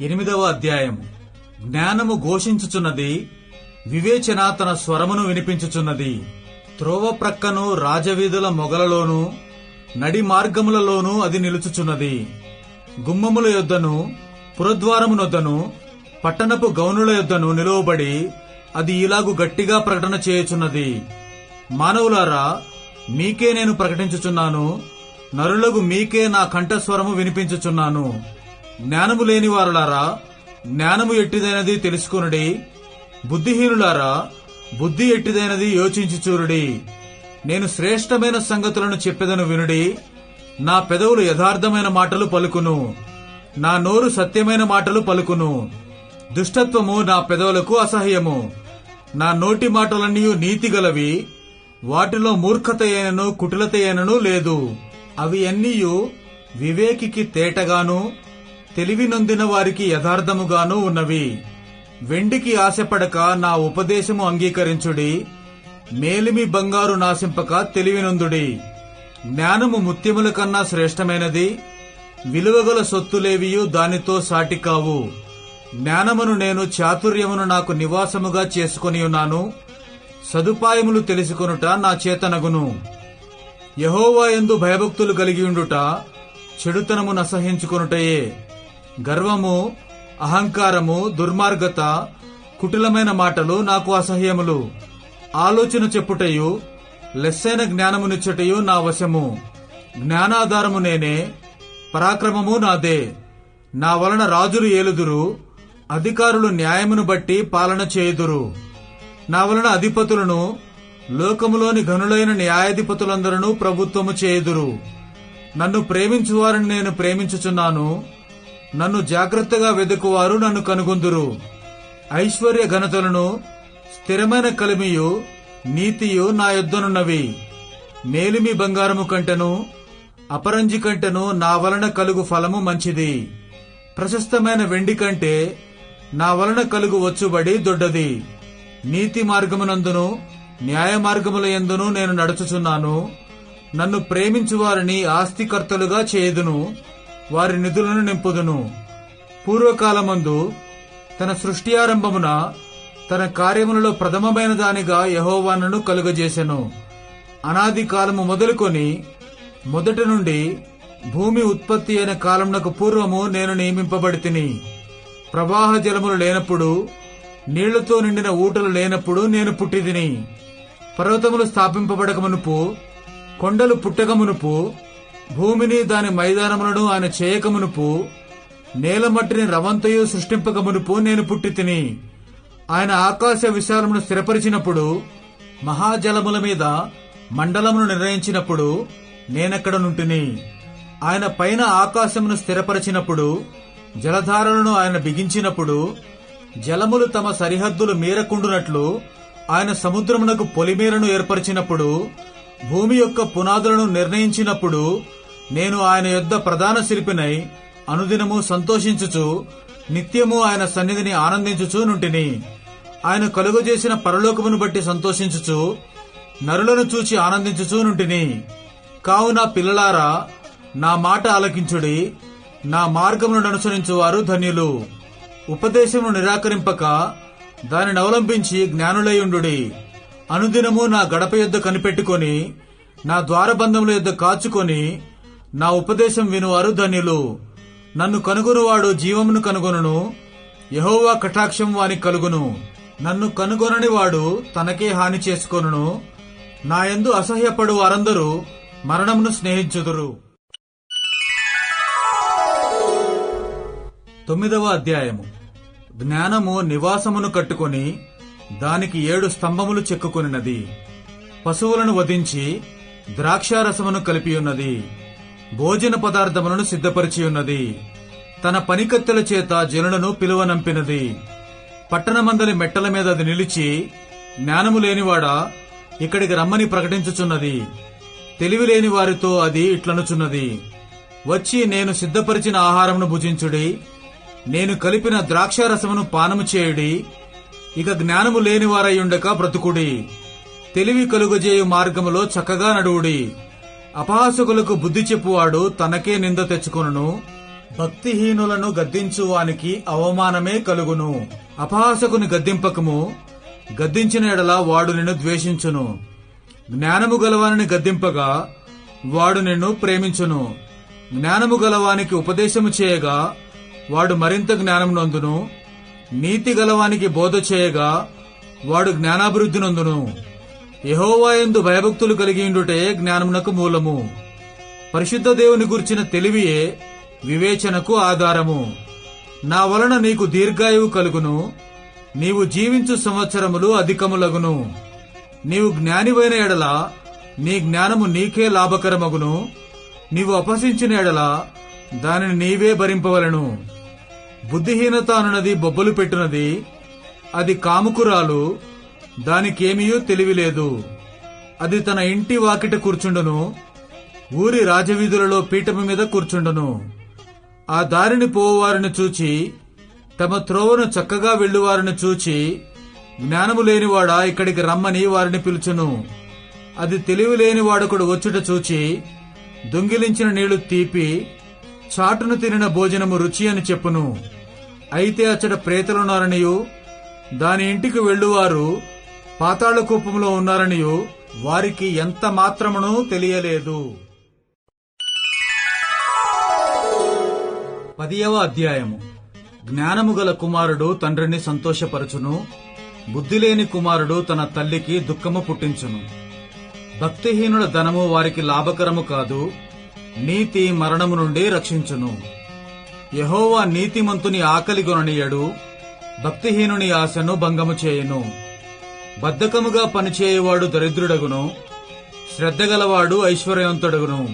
ఎనిమిదవ అధ్యాయము. జ్ఞానము ఘోషించుచున్నది వివేచన తన స్వరమును వినిపించుచున్నది. త్రోవ ప్రక్కను రాజవీధుల మొగలలోను నడి మార్గములలోనూ అది నిలుచుచున్నది. గుమ్మముల యొద్దను పురద్వారమునొద్దను పట్టణపు గౌనుల యొద్దను నిలువబడి అది ఇలాగు గట్టిగా ప్రకటన చేయుచున్నది. మానవులారా మీకే నేను ప్రకటించుచున్నాను నరులకు మీకే నా కంఠస్వరము వినిపించుచున్నాను. జ్ఞానము లేని వారులారా జ్ఞానము ఎట్టిదైనది తెలుసుకునుడి. బుద్ధిహీనులారా బుద్ధి ఎట్టిదైనది యోచించి చూరుడి నేను శ్రేష్టమైన సంగతులను చెప్పెదను వినుడి. నా పెదవులు యథార్థమైన మాటలు పలుకును. నా నోరు సత్యమైన మాటలు పలుకును. దుష్టత్వము నా పెదవులకు అసహ్యము. నా నోటి మాటలన్నీ నీతిగలవి వాటిలో మూర్ఖత అయినను లేదు. అవి అన్నీయు వివేకికి తేటగాను తెలివి నొందిన వారికి యథార్థముగాను ఉన్నవి. వెండికి ఆశపడక నా ఉపదేశము అంగీకరించుడి. మేలిమి బంగారు నాశింపక తెలివినొందుడి. జ్ఞానము ముత్యముల కన్నా శ్రేష్టమైనది. విలువగల సొత్తులేవియు దానితో సాటి కావు. జ్ఞానమును నేను చాతుర్యమును నాకు నివాసముగా చేసుకొని ఉన్నాను. సదుపాయములు తెలుసుకొనుట నా చేతనగును యహోవా ఎందు భయభక్తులు కలిగి ఉండుట చెడుతనము నసహించుకొనుటయే గర్వము అహంకారము దుర్మార్గత కుటిలమైన మాటలు నాకు అసహ్యములు. ఆలోచన చెప్పుటయు లెస్సైన జ్ఞానమునిచ్చటయు నా వశము. జ్ఞానాధారము నేనే పరాక్రమము నాదే. నా వలన రాజులు ఏలుదురు అధికారులు న్యాయమును బట్టి పాలన చేయుదురు. నా వలన అధిపతులను లోకములోని ఘనులైన న్యాయాధిపతులందరూ ప్రభుత్వము చేయుదురు. నన్ను ప్రేమించువారని నేను ప్రేమించుచున్నాను. నన్ను జాగ్రత్తగా వెదుకువారు నన్ను కనుగొందురు. ఐశ్వర్య ఘనతలను స్థిరమైన కలిమియు నీతియు నా యొద్దనున్నవి. మేలిమి బంగారము కంటెను అపరంజి కంటెను నా వలన కలుగు ఫలము మంచిది. ప్రశస్తమైన వెండి కంటే నా వలన కలుగు వచ్చుబడి దొడ్డది. నీతి మార్గమునందును న్యాయ మార్గముల యందును నేను నడుచుచున్నాను. నన్ను ప్రేమించువారిని ఆస్తికర్తలుగా చేయుదును. వారి నిధులను నింపుదును. పూర్వకాలమందు తన సృష్టి ఆరంభమున తన కార్యములలో ప్రథమమైన దానిగా యహోవానను కలుగజేసెను. అనాది కాలము మొదలుకొని మొదటి నుండి భూమి ఉత్పత్తి అయిన కాలమునకు పూర్వము నేను నియమింపబడి తిని ప్రవాహ జలములు లేనప్పుడు నీళ్ళతో నిండిన ఊటలు లేనప్పుడు నేను పుట్టిదిని పర్వతములు స్థాపింపబడక మునుపు కొండలు పుట్టక మునుపు భూమిని దాని మైదానములను ఆయన చేయక మునుపు రవంతయు సృష్టింపక మునుపు నేను పుట్టి తిని ఆయన ఆకాశ విశాలమును స్థిరపరిచినప్పుడు మహాజలముల మీద మండలమును నిర్ణయించినప్పుడు నేనెక్కడ నుంటిని? ఆయన పైన ఆకాశమును స్థిరపరిచినప్పుడు జలధారలను ఆయన బిగించినప్పుడు జలములు తమ సరిహద్దులు మీరకుండునట్లు ఆయన సముద్రమునకు పొలిమేరను ఏర్పరిచినప్పుడు భూమి యొక్క పునాదులను నిర్ణయించినప్పుడు నేను ఆయన యొద్ద ప్రధాన శిల్పినై అనుదినము సంతోషించుచు నిత్యము ఆయన సన్నిధిని ఆనందించుచు నుంటిని. ఆయన కలుగజేసిన పరలోకమును బట్టి సంతోషించుచు నరులను చూచి ఆనందించుచూ నుంటిని. కావున పిల్లలారా నా మాట ఆలకించుడి నా మార్గమును అనుసరించువారు ధన్యులు. ఉపదేశమును నిరాకరింపక దానిని అవలంబించి జ్ఞానులయుండుడి అనుదినము నా గడప యొద్ద కనిపెట్టుకొని నా ద్వారబంధముల యొద్ద కాచుకొని నా ఉపదేశం వినువారు ధన్యులు. నన్ను కనుగొనువాడు జీవమును కనుగొనును యహోవా కటాక్షం వానికి కలుగును. నన్ను కనుగొనని వాడు తనకే హాని చేసుకొనును. నాయందు అసహ్యపడు వారందరూ మరణమును స్నేహించుదురు. తొమ్మిదవ అధ్యాయము. జ్ఞానము నివాసమును కట్టుకొని దానికి ఏడు స్తంభములు చెక్కుకొనినది. పశువులను వధించి ద్రాక్షారసమును కలిపియున్నది. భోజన పదార్థములను సిద్ధపరిచియున్నది. తన పనికత్తెల చేత జనులను పిలువనంపినది. పట్టణమందలి మెట్టల మీద అది నిలిచి జ్ఞానము లేనివాడా ఇక్కడికి రమ్మని ప్రకటించుచున్నది. తెలివి లేని వారితో అది ఇట్లనుచున్నది. వచ్చి నేను సిద్ధపరిచిన ఆహారమును భుజించుడి నేను కలిపిన ద్రాక్షారసమును పానము చేయుడి ఇక జ్ఞానము లేనివారయ్యుండక బ్రతుకుడి. తెలివి కలుగజేయు మార్గములో చక్కగా నడువుడి. అపహాసకులకు బుద్ధి చెప్పువాడు తనకే నింద తెచ్చుకొనును. భక్తిహీనులను గద్దించువానికి అవమానమే కలుగును. అపహాసకుని గద్దింపకము గద్దించిన ఎడల వాడు నిన్ను ద్వేషించును. జ్ఞానము గలవానిని గద్దింపగా వాడు నిన్ను ప్రేమించును. జ్ఞానము గలవానికి ఉపదేశము చేయగా వాడు మరింత జ్ఞానం నందును. నీతి గలవానికి బోధ చేయగా వాడు జ్ఞానాభివృద్ధి నందును యహోవాయందు భయభక్తులు కలిగి ఉండుటే జ్ఞానమునకు మూలము. పరిశుద్ధ దేవుని గుర్చిన తెలివియే వివేచనకు ఆధారము. నా వలన నీకు దీర్ఘాయువు కలుగును. నీవు జీవించు సంవత్సరములు అధికములగును. నీవు జ్ఞానివైన ఎడల నీ జ్ఞానము నీకే లాభకరమగును. నీవు అపహసించిన ఎడల దానిని నీవే భరింపవలను. బుద్ధిహీనత అనున్నది బొబ్బలు పెట్టునది అది కాముకురాలు దానికేమీయూ తెలివిలేదు. అది తన ఇంటి వాకిట కూర్చుండును ఊరి రాజవీధులలో పీఠము మీద కూర్చుండును. ఆ దారిని పోవారిని చూచి తమ త్రోవను చక్కగా వెళ్ళువారిని చూచి జ్ఞానము లేనివాడా ఇక్కడికి రమ్మని వారిని పిలుచును. అది తెలివి లేనివాడొకడు వచ్చుట చూచి దొంగిలించిన నీళ్ళు తీపి చాటును తినిన భోజనము రుచి అని చెప్పును. అయితే అచ్చట ప్రేతలున్నారనియు దాని ఇంటికి వెళ్ళువారు పాతాళ కూపంలో ఉన్నారనియు వారికి ఎంత మాత్రమును తెలియలేదు. పదియవ అధ్యాయము. జ్ఞానము గల కుమారుడు తండ్రిని సంతోషపరచును బుద్ధిలేని కుమారుడు తన తల్లికి దుఃఖము పుట్టించును. భక్తిహీనుల ధనము వారికి లాభకరము కాదు నీతి మరణము నుండి రక్షించును. యహోవా నీతిమంతుని ఆకలి గొననీయడు భక్తిహీనుని ఆశను భంగము చేయును. బద్ధకముగా పనిచేయువాడు దరిద్రుడగును శ్రద్ధగలవాడు ఐశ్వర్యవంతుడగును.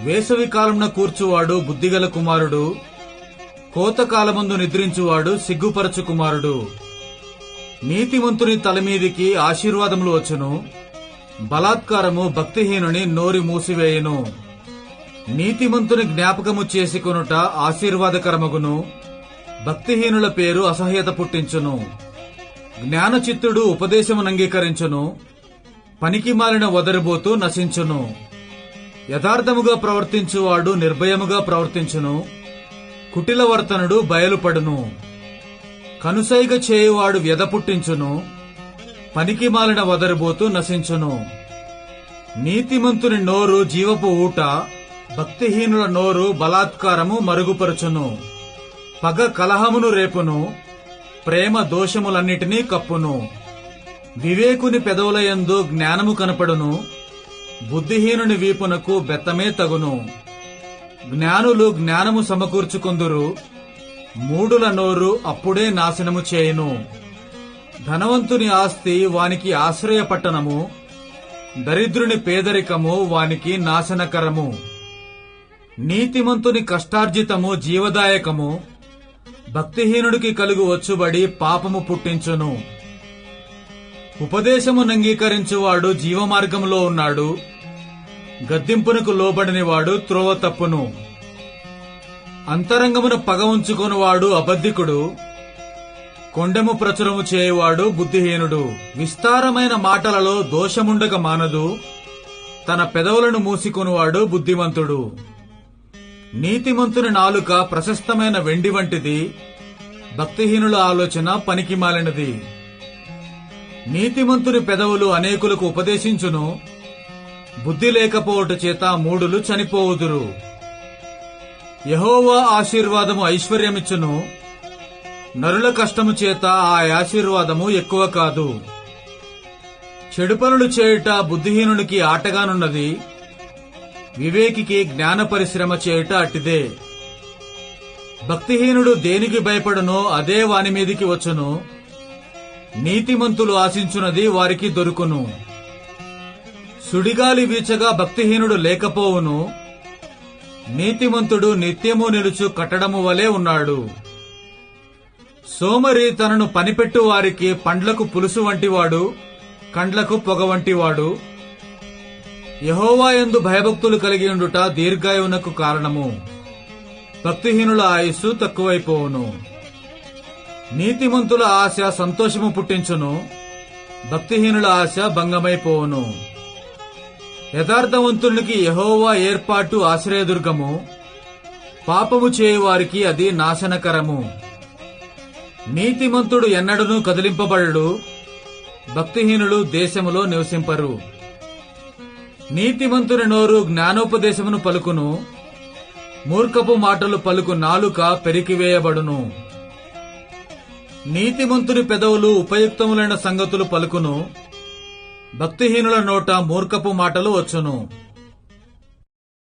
వేసవి కాలంన కూర్చువాడు బుద్ధిగల కుమారుడు కోతకాలమందు నిద్రించువాడు సిగ్గుపరచు కుమారుడు. నీతిమంతుని తలమీదికి ఆశీర్వాదములు వచ్చును బలాత్కారము భక్తిహీనుని నోరి మూసివేయును. నీతిమంతుని జ్ఞాపకము చేసుకొనుట ఆశీర్వాదకరమగును. భక్తిహీనుల పేరు అసహ్యత పుట్టించును. జ్ఞానచిత్తుడు ఉపదేశమును అంగీకరించును. పనికి మాలిన వదరిబోతూ నశించును. యథార్థముగా ప్రవర్తించువాడు నిర్భయముగా ప్రవర్తించును. కుటిలవర్తనుడు బయలుపడును. కనుసైగ చేయువాడు వ్యధ పుట్టించును. పనికి మాలిన వదరిబోతూ నశించును. నీతిమంతుని నోరు జీవపు ఊట. భక్తిహీనుల నోరు బలాత్కారము మరుగుపరుచును. పగ కలహమును రేపును ప్రేమ దోషములన్నిటినీ కప్పును. వివేకుని పెదవులయందు జ్ఞానము కనపడును బుద్ధిహీనుని వీపునకు బెత్తమే తగును. జ్ఞానులు జ్ఞానము సమకూర్చుకుందురు మూడుల నోరు అప్పుడే నాశనము చేయును. ధనవంతుని ఆస్తి వానికి ఆశ్రయపట్టణము దరిద్రుని పేదరికము వానికి నాశనకరము. నీతిమంతుని కష్టార్జితము జీవదాయకము భక్తిహీనుడికి కలుగు వచ్చుబడి పాపము పుట్టించును. ఉపదేశము నంగీకరించువాడు జీవమార్గములో ఉన్నాడు. గద్దింపునకు లోబడినవాడు త్రోవ తప్పును. అంతరంగమును పగ ఉంచుకొనివాడు అబద్ధికుడు. కొండెము ప్రచురము చేయువాడు బుద్ధిహీనుడు. విస్తారమైన మాటలలో దోషముండక మానదు. తన పెదవులను మూసికొనువాడు బుద్ధిమంతుడు. నీతిమంతుని నాలుక ప్రశస్తమైన వెండి వంటిది భక్తిహీనుల ఆలోచన పనికి మాలినది. నీతిమంతుని పెదవులు అనేకులకు ఉపదేశించును బుద్ధి లేకపోవట చేత మూడులు చనిపోవుదురు. యహోవా ఆశీర్వాదము ఐశ్వర్యమిచ్చును నరుల కష్టము చేత ఆ ఆశీర్వాదము ఎక్కువ కాదు. చెడు పనులు చేయుట బుద్ధిహీనుడికి ఆటగానున్నది వివేకికి జ్ఞాన పరిశ్రమ చేయుట అట్టిదే. భక్తిహీనుడు దేనికి భయపడనో అదే వాని మీదికి వచ్చును. నీతిమంతులు ఆశించున్నది వారికి దొరుకును. సుడిగాలి వీచగా భక్తిహీనుడు లేకపోవును. నీతిమంతుడు నిత్యము నిలుచు కట్టడము వలె ఉన్నాడు. సోమరి తనను పనిపెట్టు వారికి పండ్లకు పులుసు వంటివాడు కండ్లకు పొగ వంటివాడు యహోవాయందు భయభక్తులు కలిగి ఉండుట దీర్ఘాయువునకు కారణము. భక్తిహీనుల ఆయుస్సు తక్కువైపోవును. నీతిమంతుల ఆశ సంతోషము పుట్టించును. భక్తిహీనుల ఆశ భంగమైపోవును. యథార్థవంతునికి యహోవా ఏర్పాటు ఆశ్రయదుర్గము. పాపము చేయువారికి అది నాశనకరము. నీతిమంతుడు ఎన్నడనూ కదిలింపబడడు. భక్తిహీనులు దేశములో నివసింపరు. నీతివంతుని నోరు జ్ఞానోపదేశమును పలుకును మూర్ఖపు మాటలు పలుకు నాలుక పెరికివేయబడును. నీతిమంతుని పెదవులు ఉపయుక్తములైన సంగతులు పలుకును భక్తిహీనుల నోట మూర్ఖపు మాటలు వచ్చును.